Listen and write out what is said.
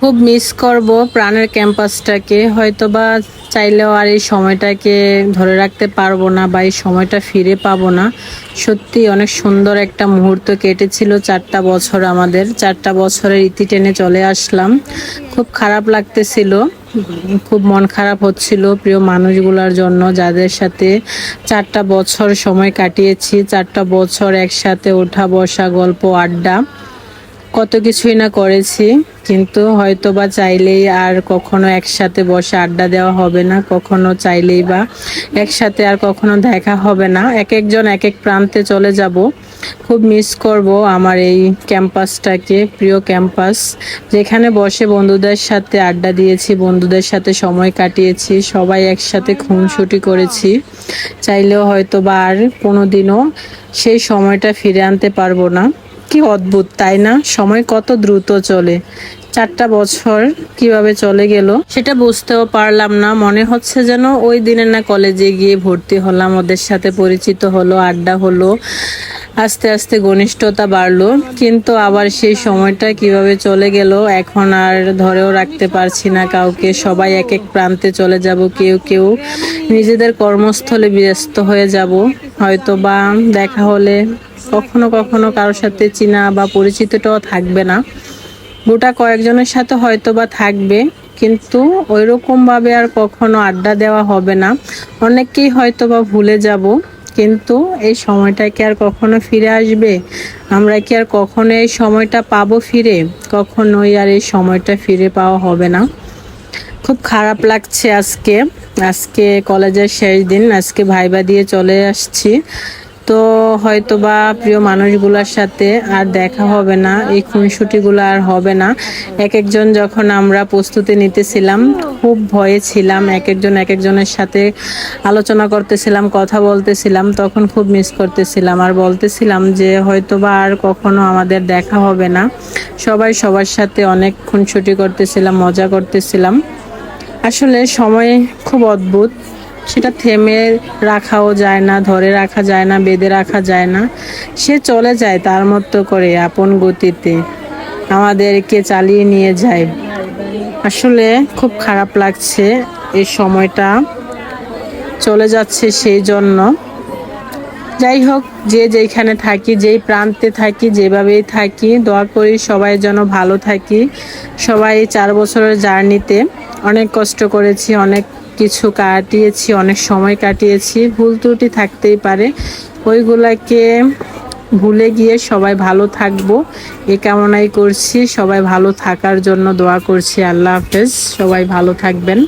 খুব মিস করব প্রাণের ক্যাম্পাসটাকে হয়তোবা চাইলেও আর এই সময়টাকে ধরে রাখতে পারব না বা এই সময়টা ফিরে পাবো না। সত্যি অনেক সুন্দর একটা মুহূর্ত কেটেছিল চারটা বছর আমাদের। চারটা বছরের ইতি টেনে চলে আসলাম। খুব খারাপ লাগতেছিল, খুব মন খারাপ হচ্ছিল প্রিয় মানুষগুলোর জন্য যাদের সাথে চারটা বছর সময় কাটিয়েছি। চারটা বছর একসাথে ওঠা বসা গল্প, আড্ডা। কত কিছুই না করেছি, কিন্তু হয়তো বা চাইলেই আর কখনো একসাথে বসে আড্ডা দেওয়া হবে না, কখনো চাইলেই বা একসাথে আর কখনো দেখা হবে না। এক একজন এক এক প্রান্তে চলে যাব। খুব মিস করব আমার এই ক্যাম্পাসটাকে প্রিয় ক্যাম্পাস যেখানে বসে বন্ধুদের সাথে আড্ডা দিয়েছি, বন্ধুদের সাথে সময় কাটিয়েছি, সবাই একসাথে খুনসুটি করেছি। চাইলেও হয়তো বা আর কোনো দিনও সেই সময়টা ফিরে আনতে পারব না। কি অদ্ভুত, তাই না? সময় কত দ্রুত চলে। চারটা বছর কীভাবে চলে গেল? সেটা বুঝতেও পারলাম না। মনে হচ্ছে যেন ওই দিনে না কলেজে গিয়ে ভর্তি হলাম। ওদের সাথে পরিচিত হলো, আড্ডা হলো। আস্তে আস্তে ঘনিষ্ঠতা বাড়লো। কিন্তু আবার সেই সময়টা কীভাবে চলে গেল, এখন আর ধরেও রাখতে পারছি না কাউকে। সবাই এক এক প্রান্তে চলে যাব, কেউ কেউ নিজেদের কর্মস্থলে ব্যস্ত হয়ে যাব। হয়তো বা দেখা হলে কখনো কখনো কারোর সাথে চিনা বা পরিচিতটাও থাকবে না। গোটা কয়েকজনের সাথে হয়তো বা থাকবে, কিন্তু ওইরকম ভাবে আর কখনো আড্ডা দেওয়া হবে না। অনেককেই হয়তো বা ভুলে যাব, কিন্তু এই সময়টা কি আর কখনো ফিরে আসবে? আমরা কি আর কখনো এই সময়টা পাবো ফিরে? কখনোই আর এই সময়টা ফিরে পাওয়া হবে না। খুব খারাপ লাগছে আজকে। আজকে কলেজের শেষ দিন, আজকে ভাইবা দিয়ে চলে আসছি। তো হয়তো বা প্রিয় মানুষগুলোর সাথে আর দেখা হবে না, এই খুনসুটিগুলো আর হবে না। এক একজন যখন আমরা প্রস্তুতি নিতেছিলাম, খুব ভয়ে ছিলাম এক একজন এক একজনের সাথে আলোচনা করতেছিলাম, কথা বলতেছিলাম, তখন খুব মিস করতেছিলাম আর বলতেছিলাম যে হয়তো বা আর কখনো আমাদের দেখা হবে না। সবাই সবার সাথে অনেক খুনসুটি করতেছিলাম, মজা করতেছিলাম। আসলে সময় খুব অদ্ভুত। সেটা থেমে রাখাও যায় না, ধরে রাখা যায় না, বেঁধে রাখা যায় না। সে চলে যায় তার মতো করে আপন গতিতে। আমাদেরকে চালিয়ে নিয়ে যায়। আসলে খুব খারাপ লাগছে এই সময়টা। চলে যাচ্ছে সেই জন্য। যাই হোক, যে যেখানে থাকি, যেই প্রান্তে থাকি, যেভাবেই থাকি, দোয়া করি সবাই যেন ভালো থাকি। সবাই চার বছরের জার্নিতে অনেক কষ্ট করেছি, অনেক কিছু কাটিয়েছি, অনেক সময় কাটিয়েছি। ভুল ত্রুটি থাকতেই পারে। ওইগুলাকে ভুলে গিয়ে সবাই ভালো থাকব। এ কামনাই করছি। সবাই ভালো থাকার জন্য দোয়া করছি। আল্লাহ হাফেজ। সবাই ভালো থাকবেন।